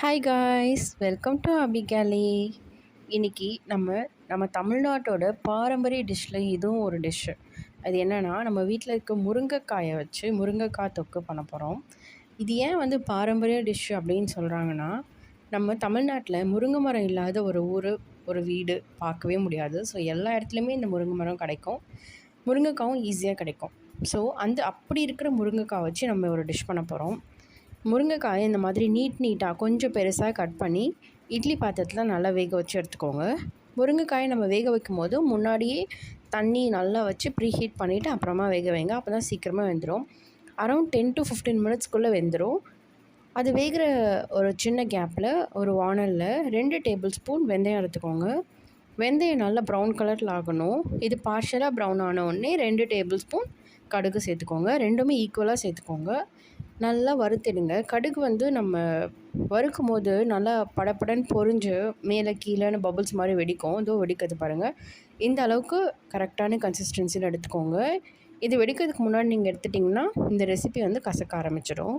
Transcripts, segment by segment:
Hi guys welcome to அபிகாலி இன்றைக்கி நம்ம நம்ம தமிழ்நாட்டோட பாரம்பரிய டிஷ்ஷில் இதுவும் ஒரு டிஷ்ஷு அது என்னென்னா நம்ம வீட்டில் இருக்க முருங்கைக்காயை வச்சு முருங்கைக்காய் தொக்கு பண்ண போகிறோம் இது ஏன் வந்து பாரம்பரிய டிஷ்ஷு அப்படின்னு சொல்கிறாங்கன்னா நம்ம தமிழ்நாட்டில் முருங்கை மரம் இல்லாத ஒரு ஊர் ஒரு வீடு பார்க்கவே முடியாது. ஸோ எல்லா இடத்துலையுமே இந்த முருங்கை மரம் கிடைக்கும். முருங்கைக்காவும் ஈஸியாக கிடைக்கும். ஸோ அந்த அப்படி இருக்கிற முருங்கைக்காய் வச்சு நம்ம ஒரு டிஷ் பண்ண போகிறோம் முருங்கைக்காயை இந்த மாதிரி நீட் நீட்டாக கொஞ்சம் பெருசாக கட் பண்ணி இட்லி பாத்திரத்தில் நல்லா வேக வச்சு எடுத்துக்கோங்க. முருங்கைக்காயை நம்ம வேக வைக்கும் போது முன்னாடியே தண்ணி நல்லா வச்சு ப்ரீ ஹீட் பண்ணிவிட்டு அப்புறமா வேக வைங்க. அப்போ தான் சீக்கிரமாக வெந்துடும் அரௌண்ட் டென் டு ஃபிஃப்டீன் மினிட்ஸ்க்குள்ளே வெந்துடும் அது வேகிற ஒரு சின்ன கேப்பில் ஒரு வானலில் ரெண்டு டேபிள் ஸ்பூன் வெந்தயம் எடுத்துக்கோங்க. வெந்தயம் நல்லா ப்ரௌன் கலரில் ஆகணும். இது பார்ஷலாக ப்ரௌன் ஆன உடனே ரெண்டு டேபிள் ஸ்பூன் கடுகு சேர்த்துக்கோங்க. ரெண்டுமே ஈக்குவலாக சேர்த்துக்கோங்க. நல்லா வறுத்துடுங்க. கடுகு வந்து நம்ம வறுக்கும் போது நல்லா படப்படன்னு பொறிஞ்சு மேலே கீழேன்னு பபுள்ஸ் மாதிரி வெடிக்கும். இதோ வெடிக்கிறது பாருங்கள் இந்த அளவுக்கு கரெக்டான கன்சிஸ்டன்சியில் எடுத்துக்கோங்க. இது வெடிக்கிறதுக்கு முன்னாடி நீங்கள் எடுத்துட்டிங்கன்னா இந்த ரெசிபி வந்து கசக்க ஆரம்பிச்சிடும்.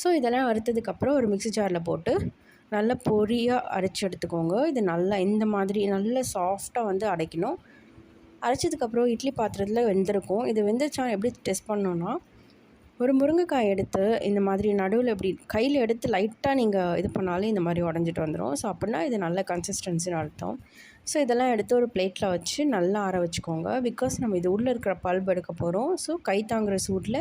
ஸோ இதெல்லாம் வறுத்ததுக்கப்புறம் ஒரு மிக்சி ஜாரில் போட்டு நல்லா பொரியாக அரைச்சி எடுத்துக்கோங்க. இது நல்லா இந்த மாதிரி நல்ல சாஃப்டாக வந்து அடைக்கணும் அரைச்சதுக்கப்புறம் இட்லி பாத்திரத்தில் வெந்திருக்கும். இது வெந்துருச்சா எப்படி டெஸ்ட் பண்ணோன்னா ஒரு முருங்கைக்காய் எடுத்து இந்த மாதிரி நடுவில் இப்படி கையில் எடுத்து லைட்டாக நீங்கள் இது பண்ணாலே இந்த மாதிரி உடஞ்சிட்டு வந்துடும் ஸோ அப்படின்னா இது நல்ல கன்சிஸ்டன்சின்னு அர்த்தம். ஸோ இதெல்லாம் எடுத்து ஒரு பிளேட்டில் வச்சு நல்லா ஆற வச்சுக்கோங்க. பிகாஸ் நம்ம இது உள்ளே இருக்கிற பல்ப் எடுக்க போகிறோம் ஸோ கை தாங்குகிற சூட்டில்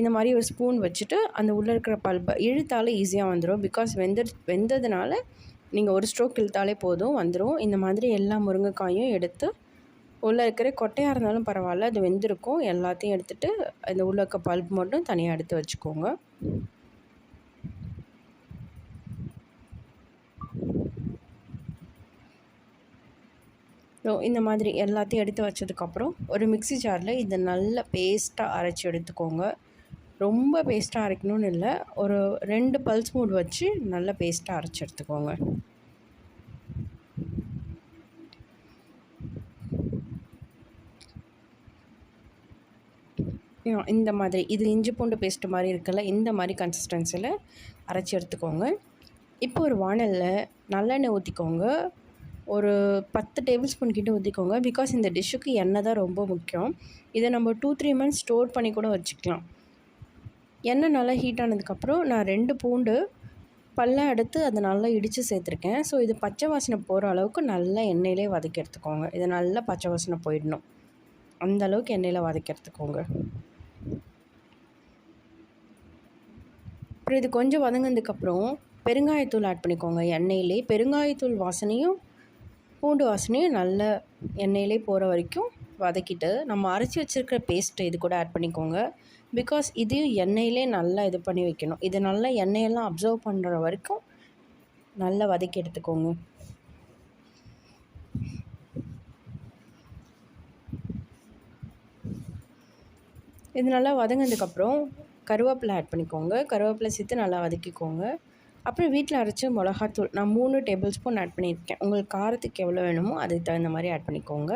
இந்த மாதிரி ஒரு ஸ்பூன் வச்சுட்டு அந்த உள்ளே இருக்கிற பல்பை இழுத்தாலே ஈஸியாக வந்துடும் பிகாஸ் வெந்த வெந்ததுனால நீங்கள் ஒரு ஸ்ட்ரோக் இழுத்தாலே போதும் வந்துடும் இந்த மாதிரி எல்லா முருங்கைக்காயும் எடுத்து உள்ளே இருக்கிற கொட்டையாக இருந்தாலும் பரவாயில்ல அது வெந்திருக்கும். எல்லாத்தையும் எடுத்துகிட்டு இந்த உள்ளே இருக்க பல்ப் மட்டும் தனியாக எடுத்து வச்சுக்கோங்க. இந்த மாதிரி எல்லாத்தையும் எடுத்து வச்சதுக்கப்புறம் ஒரு மிக்சி ஜாரில் இதை நல்ல பேஸ்ட்டாக அரைச்சி எடுத்துக்கோங்க. ரொம்ப பேஸ்ட்டாக அரைக்கணும்னு இல்லை ஒரு ரெண்டு பல்ஸ் மூடு வச்சு நல்ல பேஸ்ட்டாக அரைச்சி எடுத்துக்கோங்க. இந்த மாதிரி. இது இஞ்சி பூண்டு பேஸ்ட்டு மாதிரி இருக்குல்ல இந்த மாதிரி கன்சிஸ்டன்சியில் அரைச்சி எடுத்துக்கோங்க. இப்போ ஒரு வானலில் நல்லெண்ணெய் ஊற்றிக்கோங்க ஒரு பத்து டேபிள் ஸ்பூன் கிட்ட ஊற்றிக்கோங்க பிகாஸ் இந்த டிஷ்ஷுக்கு எண்ணெய் தான் ரொம்ப முக்கியம். இதை நம்ம டூ த்ரீ மந்த்ஸ் ஸ்டோர் பண்ணி கூட வச்சுக்கலாம். எண்ணெய் நல்லா ஹீட் ஆனதுக்கப்புறம் நான் ரெண்டு பூண்டு பல்ல எடுத்து அதை நல்லா இடித்து சேர்த்துருக்கேன். ஸோ இது பச்சை வாசனை போகிற அளவுக்கு நல்லா எண்ணெயிலே வதக்கி எடுத்துக்கோங்க. இது நல்லா பச்சை வாசனை போயிடணும். அந்த அளவுக்கு எண்ணெயில் வதக்கி எடுத்துக்கோங்க. அப்புறம் இது கொஞ்சம் வதங்கினதுக்கப்புறம் பெருங்காயத்தூள் ஆட் பண்ணிக்கோங்க. எண்ணெயிலே பெருங்காயத்தூள் வாசனையும் பூண்டு வாசனையும் நல்ல எண்ணெயிலே போகிற வரைக்கும் வதக்கிட்டு நம்ம அரைச்சி வச்சுருக்கிற பேஸ்ட்டு இது கூட ஆட் பண்ணிக்கோங்க. பிகாஸ் இதையும் எண்ணெயிலே நல்லா இது பண்ணி வைக்கணும். இது நல்லா எண்ணெயெல்லாம் அப்சர்வ் பண்ணுற வரைக்கும் நல்லா வதக்கி எடுத்துக்கோங்க. இது நல்லா வதங்கினதுக்கப்புறம் கருவேப்பிலை ஆட் பண்ணிக்கோங்க. கருவேப்பிலை சேர்த்து நல்லா வதக்கிக்கோங்க. அப்புறம் வீட்டில் அரைச்ச மிளகாத்தூள் நான் மூணு டேபிள் ஸ்பூன் ஆட் பண்ணியிருக்கேன். உங்களுக்கு காரத்துக்கு எவ்வளோ வேணுமோ அதுக்கு தகுந்த மாதிரி ஆட் பண்ணிக்கோங்க.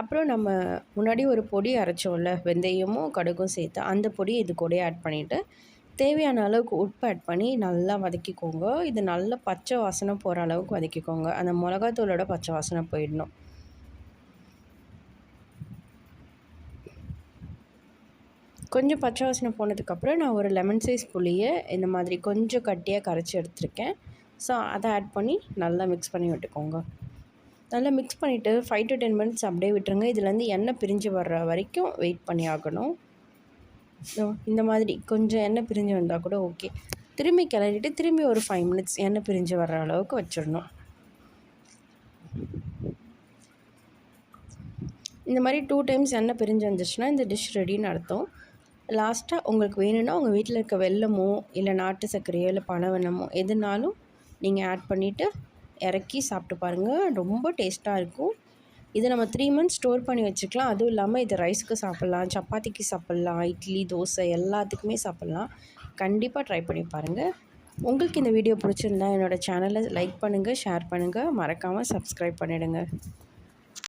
அப்புறம் நம்ம முன்னாடி ஒரு பொடி அரைச்சோம்ல வெந்தயமும் கடுகும் சேர்த்து அந்த பொடி இது கூட ஆட் பண்ணிவிட்டு தேவையான அளவுக்கு உப்பு ஆட் பண்ணி நல்லா வதக்கிக்கோங்க. இது நல்லா பச்சை வாசனை போகிற அளவுக்கு வதக்கிக்கோங்க. அந்த மிளகாத்தூளோட பச்சை வாசனை போயிடணும். கொஞ்சம் பச்சை வாசனை போனதுக்கப்புறம் நான் ஒரு லெமன் சைஸ் புளியை இந்த மாதிரி கொஞ்சம் கட்டியாக கரைச்சி எடுத்திருக்கேன். ஸோ அதை ஆட் பண்ணி நல்லா மிக்ஸ் பண்ணி விட்டுக்கோங்க. நல்லா மிக்ஸ் பண்ணிவிட்டு ஃபைவ் டு டென் மினிட்ஸ் அப்படியே விட்டுருங்க. இதுலேருந்து எண்ணெய் பிரிஞ்சு வர்ற வரைக்கும் வெயிட் பண்ணி ஆகணும். ஸோ இந்த மாதிரி கொஞ்சம் எண்ணெய் பிரிஞ்சு வந்தால் கூட ஓகே திரும்பி கிளறிட்டு திரும்பி ஒரு ஃபைவ் மினிட்ஸ் எண்ணெய் பிரிஞ்சு வர்ற அளவுக்கு வச்சிடணும். இந்த மாதிரி டூ டைம்ஸ் எண்ணெய் பிரிஞ்சு வந்துச்சுன்னா இந்த டிஷ் ரெடின்னு அர்த்தம். லாஸ்ட்டாக உங்களுக்கு வேணும்னா உங்கள் வீட்டில் இருக்க வெல்லமோ இல்லை நாட்டு சர்க்கரையோ இல்லை பனவெல்லமோ எதுனாலும் நீங்கள் ஆட் பண்ணிவிட்டு இறக்கி சாப்பிட்டு பாருங்கள் ரொம்ப டேஸ்ட்டாக இருக்கும். இதை நம்ம த்ரீ மந்த்ஸ் ஸ்டோர் பண்ணி வச்சுக்கலாம். அதுவும் இல்லாமல் இதை ரைஸ்க்கு சாப்பிட்லாம் சப்பாத்திக்கு சாப்பிட்லாம் இட்லி தோசை எல்லாத்துக்குமே சாப்பிட்லாம். கண்டிப்பாக ட்ரை பண்ணி பாருங்கள் உங்களுக்கு இந்த வீடியோ பிடிச்சிருந்தா என்னோடய சேனலை லைக் பண்ணுங்கள் ஷேர் பண்ணுங்கள் மறக்காமல் சப்ஸ்கிரைப் பண்ணிவிடுங்க